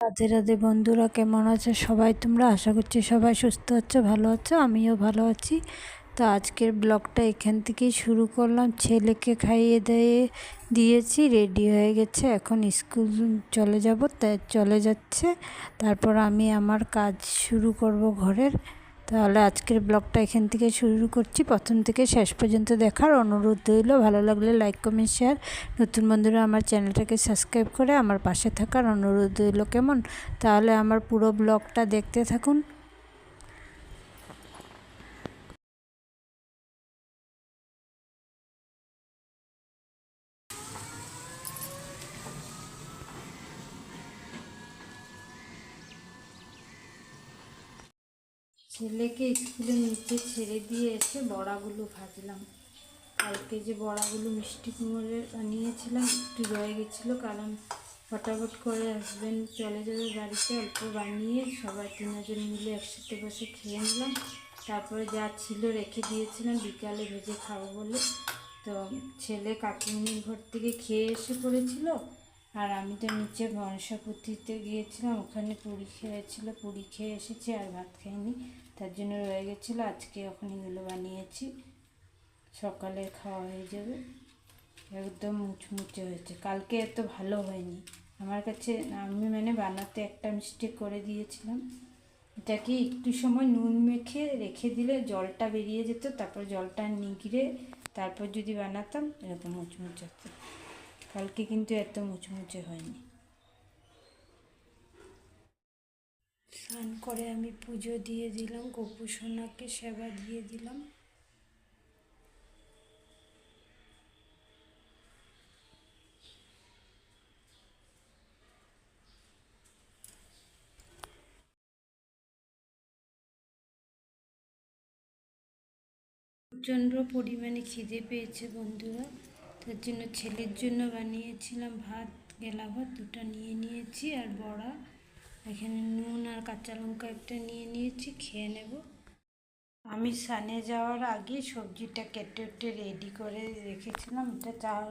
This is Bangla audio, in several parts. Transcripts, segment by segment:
রাধে রাধে বন্ধুরা, কেমন আছে সবাই তোমরা? আশা করছি সবাই সুস্থ আছো, ভালো আছো, আমিও ভালো আছি। তো আজকের ব্লগটা এখান থেকেই শুরু করলাম। ছেলেকে খাইয়ে দিয়ে দিয়েছি, রেডি হয়ে গেছে। এখন স্কুল চলে যাব তাই চলে যাচ্ছে। তারপর আমি আমার কাজ শুরু করব ঘরের। তাহলে আজকের ব্লগটা এখান থেকে শুরু করছি। প্রথম থেকে শেষ পর্যন্ত দেখার অনুরোধ রইল। ভালো লাগলে লাইক, কমেন্ট, শেয়ার। নতুন বন্ধুরা আমার চ্যানেলটাকে সাবস্ক্রাইব করে আমার পাশে থাকার অনুরোধ রইল কেমন? তাহলে আমার পুরো ব্লগটা দেখতে থাকুন। ছেলেকে স্কুলে নিচে ছেড়ে দিয়ে এসে বড়াগুলো ভাজলাম। কালকে যে বড়াগুলো মিষ্টি কুমড়ে বানিয়েছিলাম একটু রয়ে গেছিল কারণ ফটাফট করে হাজব্যান্ড চলে যাবে বাড়িতে, অল্প বানিয়ে সবাই তিনজন মিলে একসাথে বসে খেয়ে নিলাম। তারপরে যা ছিল রেখে দিয়েছিলাম, বিকালে ভেজে খাব বলে। তো ছেলে কাকিমনির ঘর থেকে খেয়ে এসে পড়েছিল। আর আমি তো নিচে মনসাপতিতে গিয়েছিলাম, ওখানে পুরী খেয়েছিল, পুরি খেয়ে এসেছি আর ভাত খাইনি, তার জন্য রয়ে গেছিল, আজকে ওখানে এগুলো বানিয়েছি, সকালে খাওয়া হয়ে যাবে। একদম মুচমুচে হয়েছে, কালকে এত ভালো হয়নি। আমার কাছে, আমি মানে বানাতে একটা মিস্টেক করে দিয়েছিলাম। এটাকে একটু সময় নুন মেখে রেখে দিলে জলটা বেরিয়ে যেত, তারপর জলটা নিগড়ে তারপর যদি বানাতাম, এরকম মুচমুচে হতো। কালকে কিন্তু এত মুচমুচে হয়নি। স্নান করে আমি পুজো দিয়ে দিলাম, গোপু সোনাকে সেবা দিয়ে দিলাম। প্রচণ্ড পরিমাণে খিদে পেয়েছে বন্ধুরা। তার জন্য, ছেলের জন্য বানিয়েছিলাম ভাত, গেলা ভাত, দুটো নিয়ে নিয়েছি আর বড়া। এখানে নুন আর কাঁচা লঙ্কা একটা নিয়ে নিয়েছি, খেয়ে নেব। আমি সানে যাওয়ার আগে সবজিটা কেটে উটে রেডি করে রেখেছিলাম। এটা চাল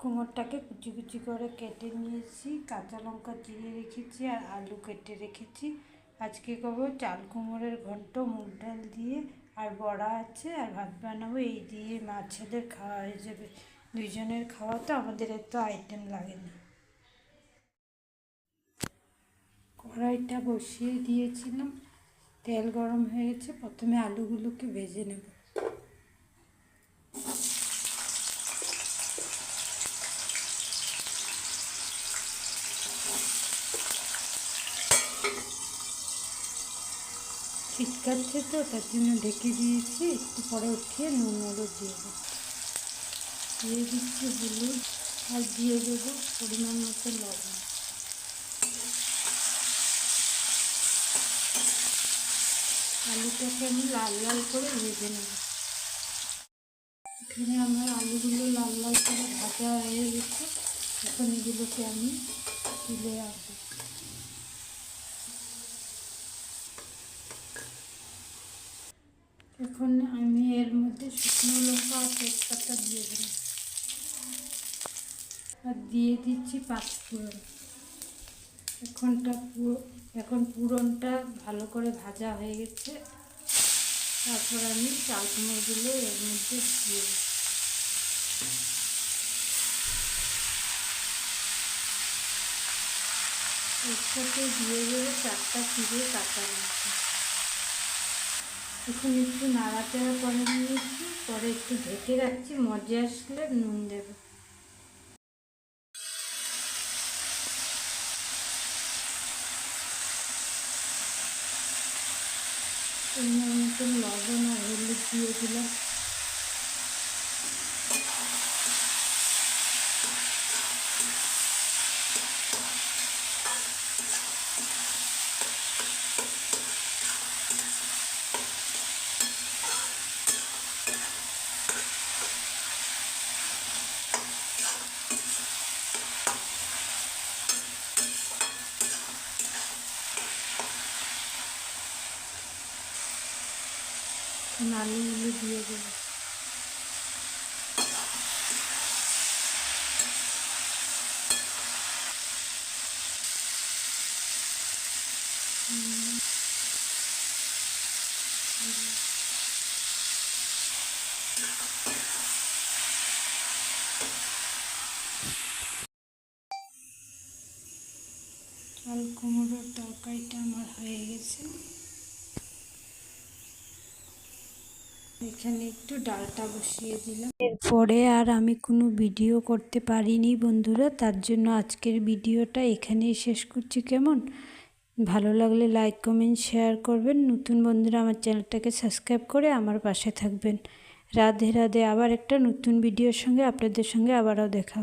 কুমোরটাকে কুচি কুচি করে কেটে নিয়েছি, কাঁচা লঙ্কা চিড়ে রেখেছি আর আলু কেটে রেখেছি। আজকে করব চাল কুমোরের ঘন্ট, মুগ ডাল দিয়ে আর বড়া আছে আর ভাত বানাবো। এই দিয়ে মাছেদের খাওয়া হয়ে যাবে। দুইজনের খাওয়া তো আমাদের এত আইটেম লাগে না। কড়াইটা বসিয়ে দিয়েছিলাম, তেল গরম হয়ে গেছে, প্রথমে আলুগুলোকে ভেজে নেব। শীতকালছে তো তার জন্য ঢেকে দিয়েছি, একটু পরে উঠিয়ে নুন হলুদ দিয়ে দেবো। দিয়ে দিচ্ছি হলুদ আর দিয়ে দেবো পরিমাণ মতো লবণ। আলুটাকে আমি লাল লাল করে ভেজে নেব। এখানে আমার আলুগুলো লাল লাল করে ভাজা হয়ে গেছে। এখন এগুলোকে আমি তুলে আসব এখন আমি এর মধ্যে শুকনো লঙ্কা তেজপাতা দিয়ে দিলাম আর দিয়ে দিচ্ছি পাঁচ পাঁচফোড়ন এখনটা পুরো, এখন পুরনটা ভালো করে ভাজা হয়ে গেছে। তারপর আমি চাল কুমড়োগুলো এর মধ্যে দিয়ে দিই এর সাথে দিয়ে দেবো চারটা চিড়ে কাঁচা লঙ্কা। এখন একটু নাড়াচাড়া করে নিয়েছি, পরে একটু ঢেকে রাখছি, মজা আসলে নুন দেবো। পরিমাণ মতন লবণ আর হলুদ দিয়ে আলুগুলো দিয়ে দেবো। কুমড়োর তরকারিটা আমার হয়ে গেছে। এখানে একটু ডালটা বসিয়ে দিলাম। এরপরে আর আমি কোনো ভিডিও করতে পারিনি বন্ধুরা, তার জন্য আজকের ভিডিওটা এখানেই শেষ করছি কেমন? ভালো লাগলে লাইক, কমেন্ট, শেয়ার করবেন। নতুন বন্ধুরা আমার চ্যানেলটাকে সাবস্ক্রাইব করে আমার পাশে থাকবেন। রাধে রাধে, আবার একটা নতুন ভিডিওর সঙ্গে আপনাদের সঙ্গে আবারও দেখা